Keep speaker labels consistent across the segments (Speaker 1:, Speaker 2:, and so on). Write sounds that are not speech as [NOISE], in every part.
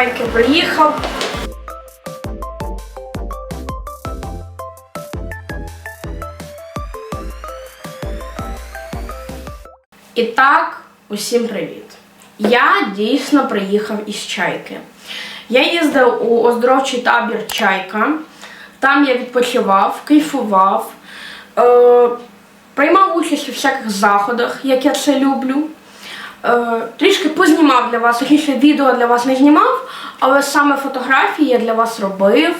Speaker 1: чайки приїхав. І так, усім привіт. Я дійсно приїхав із чайки. Я їздив у оздоровчий табір Чайка. Там я відпочивав, кайфував, е, приймав участь у всяких заходах, як я це люблю. Е, трішки познімав для вас, точніше відео для вас не знімав, але саме фотографії я для вас робив.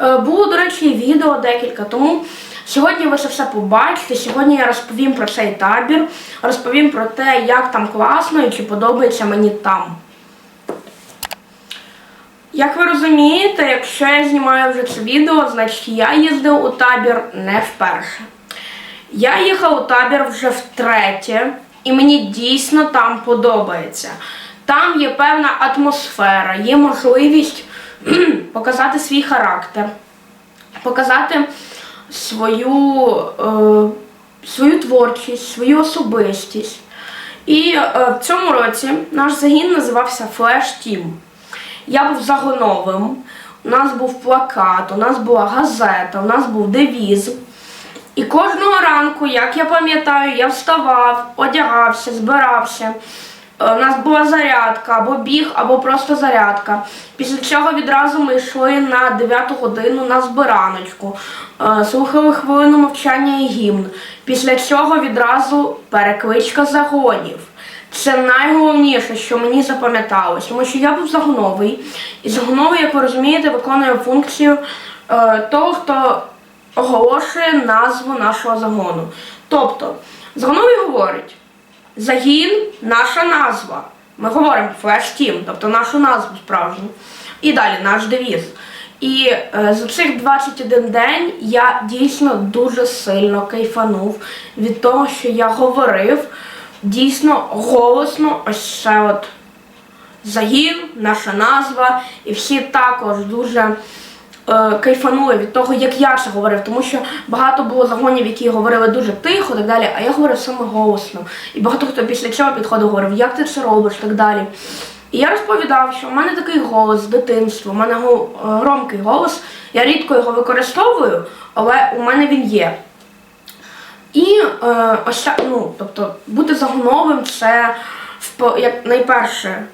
Speaker 1: Е, було, до речі, відео декілька, тому сьогодні ви це все побачите. Сьогодні я розповім про цей табір, розповім про те, як там класно і чи подобається мені там. Як ви розумієте, якщо я знімаю вже це відео, значить я їздив у табір не вперше. Я їхав у табір вже втретє, і мені дійсно там подобається. Там є певна атмосфера, є можливість [CLEARS THROAT] показати свій характер, показати свою, е, свою творчість, свою особистість. І е, в цьому році наш загін називався Flash Team. Я був загоновим, у нас був плакат, у нас була газета, у нас був девіз. І кожного ранку, як я пам'ятаю, я вставав, одягався, збирався. Е, У нас була зарядка, або біг, або просто зарядка. Після цього відразу ми йшли на 9 годину на збираночку, Е, слухали хвилину мовчання і гімн. Після цього відразу перекличка загонів. Це найголовніше, що мені запам'яталось, тому що я був загоновий, і загоновий, як ви розумієте, виконує функцію е, того, хто оголошує назву нашого загону. Тобто, загоновий говорить: загін наша назва. Ми говоримо Team, тобто нашу назву справжню. І далі наш девіз. І е, за цих 21 день я дійсно дуже сильно кайфанув від того, що я говорив дійсно голосно ось це от загін, наша назва, і всі також дуже е, кайфанули від того, як я це говорив, тому що багато було загонів, які говорили дуже тихо, так далі, а я говорив саме голосно. І багато хто після цього підходив, говорив, як ти це робиш, так далі. І я розповідав, що в мене такий голос з дитинства, у мене е, громкий голос, я рідко його використовую, але у мене він є. І е, ось ну, тобто бути загоновим це як найперше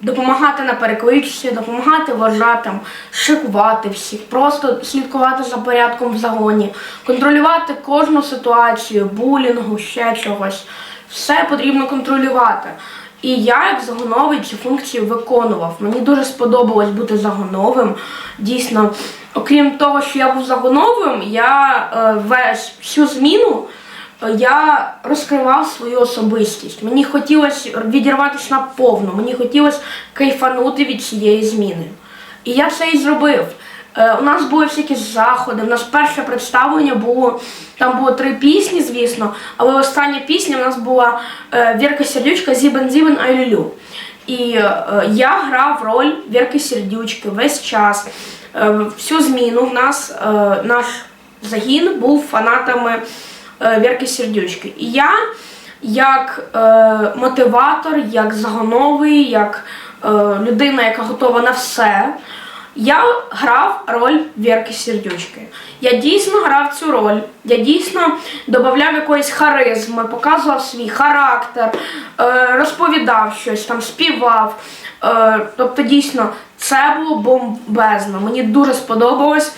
Speaker 1: допомагати на перекличці, допомагати вважатим, шикувати всіх, просто слідкувати за порядком в загоні, контролювати кожну ситуацію, булінгу, ще чогось. Все потрібно контролювати. І я, як загоновий, цю функцію виконував. Мені дуже сподобалось бути загоновим. Дійсно, окрім того, що я був загоновим, я е, весь всю зміну я розкривав свою особистість. Мені хотілося відірватися на повну, мені хотілося кайфанути від цієї зміни. І я це і зробив. Е, У нас були всякі заходи. У нас перше представлення було. Там було три пісні, звісно, але остання пісня у нас була е, Вірка Сердючка Зібен Зібен Айлюлю. І е, я грав роль Вірки Сердючки весь час. Е, всю зміну в нас е, наш загін був фанатами е, Вірки Сердючки. І я, як е, мотиватор, як загоновий, як е, людина, яка готова на все. Я грав роль Вірки Сердючки. Я дійсно грав цю роль. Я дійсно додавав якоїсь харизми, показував свій характер, е, розповідав щось, там співав. Е, тобто, дійсно, це було бомбезно. Мені дуже сподобалось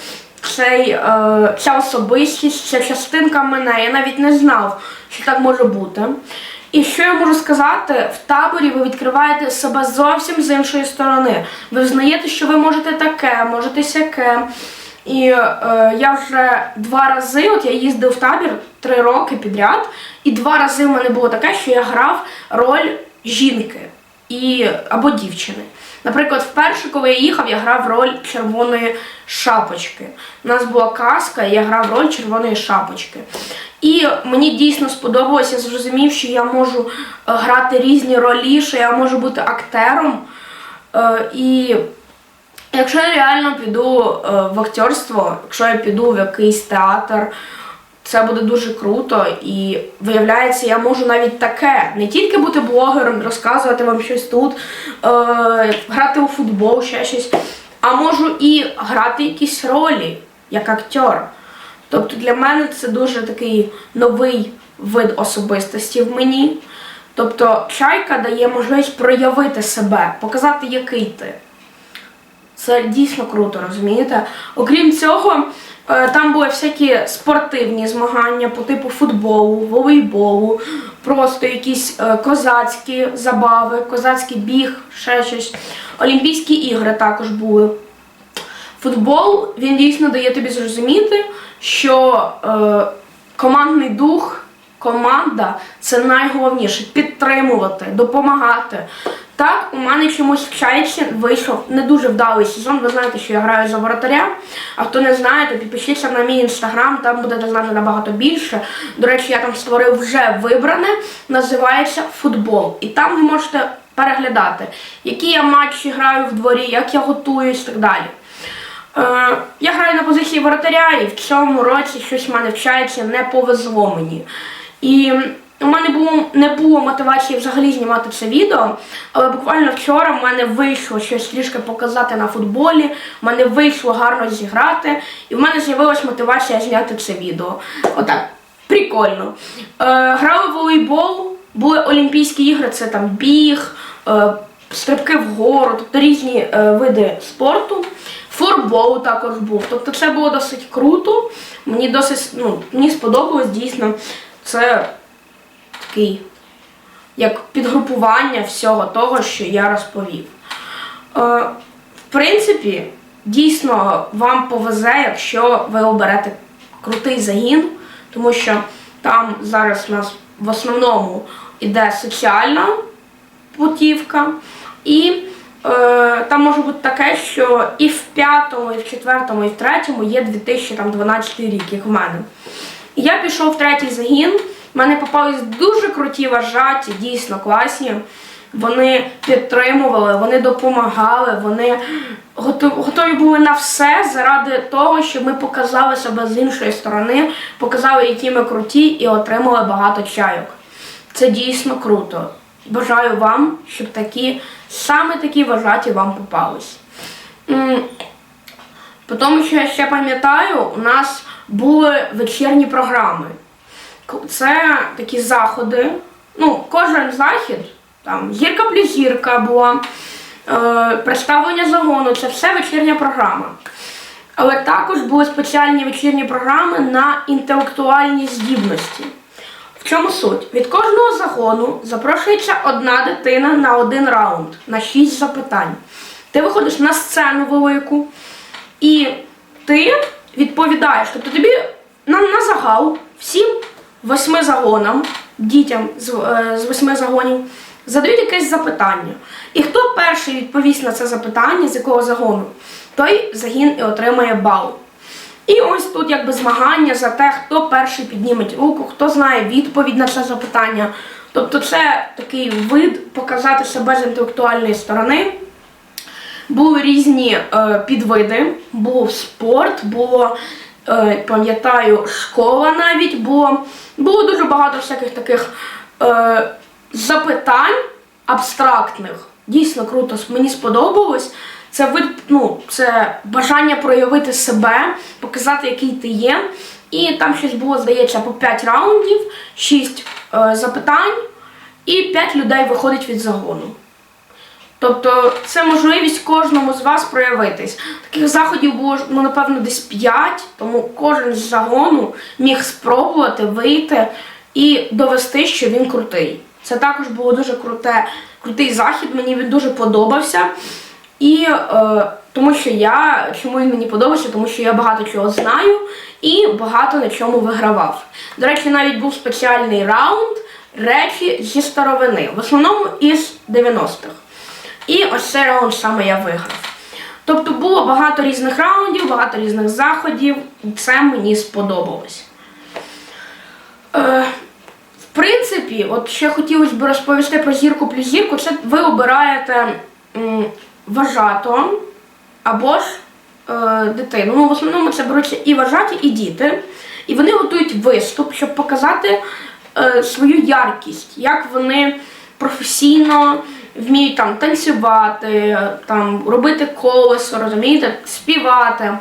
Speaker 1: цей, е, ця особистість, ця частинка мене. Я навіть не знав, що так може бути. І що я можу сказати, в таборі ви відкриваєте себе зовсім з іншої сторони. Ви взнаєте, що ви можете таке, можете сяке. І е, я вже два рази, от я їздив в табір три роки підряд, і два рази в мене було таке, що я грав роль жінки і, або дівчини. Наприклад, вперше, коли я їхав, я грав роль червоної шапочки. У нас була казка, я грав роль червоної шапочки. І мені дійсно сподобалося, я зрозумів, що я можу е, грати різні ролі, що я можу бути актером. Е, і якщо я реально піду е, в актерство, якщо я піду в якийсь театр, це буде дуже круто. І виявляється, я можу навіть таке. Не тільки бути блогером, розказувати вам щось тут, е, грати у футбол, ще щось, а можу і грати якісь ролі як актер. Тобто для мене це дуже такий новий вид особистості в мені. Тобто чайка дає можливість проявити себе, показати, який ти. Це дійсно круто, розумієте? Окрім цього, там були всякі спортивні змагання по типу футболу, волейболу, просто якісь е, козацькі забави, козацький біг, ще щось. Олімпійські ігри також були. Футбол він дійсно дає тобі зрозуміти, що е, командний дух, команда це найголовніше підтримувати, допомагати. Так, у мене чомусь в чайці вийшов не дуже вдалий сезон. Ви знаєте, що я граю за воротаря. А хто не знає, то підпишіться на мій інстаграм, там будете знати набагато більше. До речі, я там створив вже вибране, називається футбол. І там ви можете переглядати, які я матчі граю в дворі, як я готуюсь і так далі. Е, я граю на позиції воротаря, і в цьому році щось в мене вчається, не повезло мені. І у мене було, не було мотивації взагалі знімати це відео, але буквально вчора в мене вийшло щось трішки показати на футболі, в мене вийшло гарно зіграти, і в мене з'явилась мотивація зняти це відео. Отак, прикольно. Е, грали в волейбол, були Олімпійські ігри, це там біг, е, стрибки вгору, тобто різні е, види спорту. Форбол також був. Тобто це було досить круто. Мені досить ну, мені сподобалось дійсно. Це такий як підгрупування всього того, що я розповів. Е, в принципі, дійсно вам повезе, якщо ви оберете крутий загін, тому що там зараз у нас в основному іде соціальна путівка, і е, там може бути таке, що і в п'ятому, і в четвертому, і в третьому є 2012 рік, як в мене. Я пішов в третій загін. В мене попались дуже круті вважаті, дійсно класні. Вони підтримували, вони допомагали, вони готові, були на все заради того, щоб ми показали себе з іншої сторони, показали, які ми круті, і отримали багато чайок. Це дійсно круто. Бажаю вам, щоб такі, саме такі вважаті вам попались. Тому, що я ще пам'ятаю, у нас були вечірні програми. Це такі заходи. Ну, кожен захід, там зірка плюс зірка була, е, представлення загону, це все вечірня програма. Але також були спеціальні вечірні програми на інтелектуальні здібності. В чому суть? Від кожного загону запрошується одна дитина на один раунд, на шість запитань. Ти виходиш на сцену велику, і ти відповідаєш. Тобто тобі на, на загал всім восьми загонам, дітям з, е, з восьми загонів, задають якесь запитання. І хто перший відповість на це запитання, з якого загону, той загін і отримає бал. І ось тут якби змагання за те, хто перший підніме руку, хто знає відповідь на це запитання. Тобто це такий вид показати себе з інтелектуальної сторони. Були різні е, підвиди, був спорт, було, е, пам'ятаю, школа навіть, було, було дуже багато всяких таких е, запитань абстрактних. Дійсно круто, мені сподобалось. Це ну, це бажання проявити себе, показати, який ти є. І там щось було, здається, по 5 раундів, 6 е, запитань, і 5 людей виходить від загону. Тобто це можливість кожному з вас проявитись. Таких заходів було ну, напевно десь 5, тому кожен з загону міг спробувати вийти і довести, що він крутий. Це також було дуже круте, крутий захід, мені він дуже подобався. І е, тому що я чому він мені подобався, тому що я багато чого знаю і багато на чому вигравав. До речі, навіть був спеціальний раунд речі зі старовини, в основному із 90-х. І ось цей раунд саме я виграв. Тобто було багато різних раундів, багато різних заходів, і це мені сподобалось. Е, в принципі, от ще хотілося б розповісти про зірку плюс зірку. Це ви обираєте м, вважато або ж е, дитину. Ну, в основному це беруться і вважаті, і діти. І вони готують виступ, щоб показати е, свою яркість, як вони професійно вміють там танцювати, там робити колесо, розумієте, співати.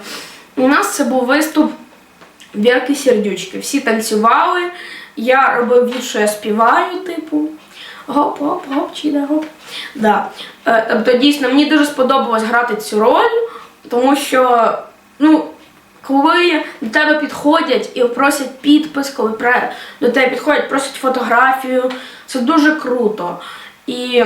Speaker 1: У нас це був виступ Вірки сердючки. Всі танцювали. Я робив від, що я співаю, типу. Гоп-гоп, гоп, чіда, гоп. Да. Е, Тобто, дійсно, мені дуже сподобалось грати цю роль, тому що, ну, коли до тебе підходять і просять підпис, коли до тебе підходять, просять фотографію, це дуже круто. І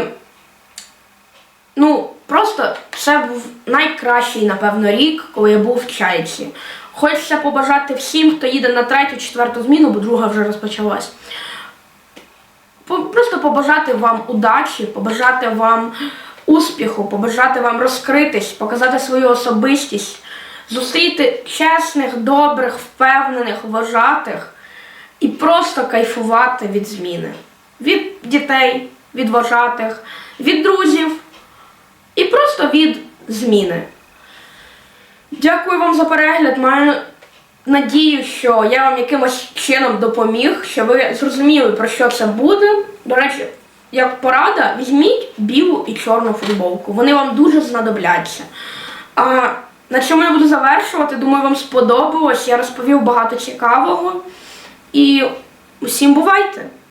Speaker 1: ну, просто це був найкращий, напевно, рік, коли я був в чайці. Хочеться побажати всім, хто їде на третю, четверту зміну, бо друга вже розпочалась. Просто побажати вам удачі, побажати вам успіху, побажати вам розкритись, показати свою особистість, зустріти чесних, добрих, впевнених, вважатих і просто кайфувати від зміни. Від дітей, від вважатих, від друзів і просто від зміни. Дякую вам за перегляд. Маю надію, що я вам якимось чином допоміг, що ви зрозуміли, про що це буде. До речі, як порада, візьміть білу і чорну футболку. Вони вам дуже знадобляться. А на цьому я буду завершувати. Думаю, вам сподобалось. Я розповів багато цікавого. І усім бувайте!